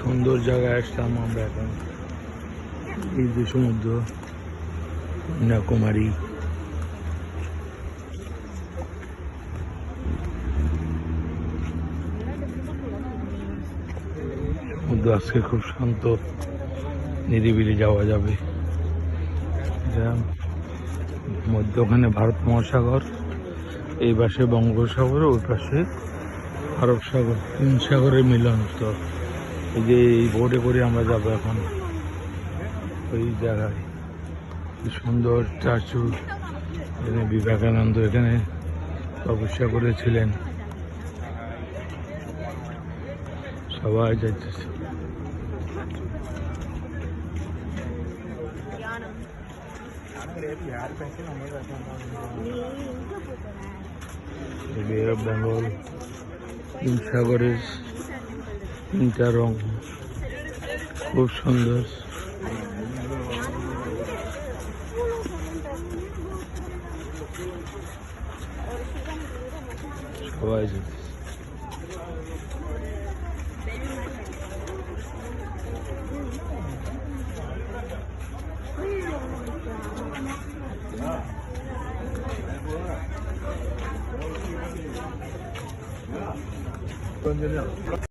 সুন্দর জায়গায় আসলাম আমরা এখন। এই যে সমুদ্র, কন্যাকুমারী। সমুদ্র আজকে খুব শান্ত, নিরিবিলি যাওয়া যাবে। মধ্যখানে ভারত মহাসাগর, এই পাশে বঙ্গোপসাগর, ওই পাশে আরব সাগর, তিন সাগরের মিলন তো এই যে এই বোর্ডে করে আমরা যাব এখন। ওই জায়গায়। সুন্দর চাচু এখানে বিবেকানন্দ এখানে তপস্যা করেছিলেন। সবাই যাইতেছে। অফ বেঙ্গল তিন সাগরের তিনটা রং খুব সুন্দর সবাই যেতেছে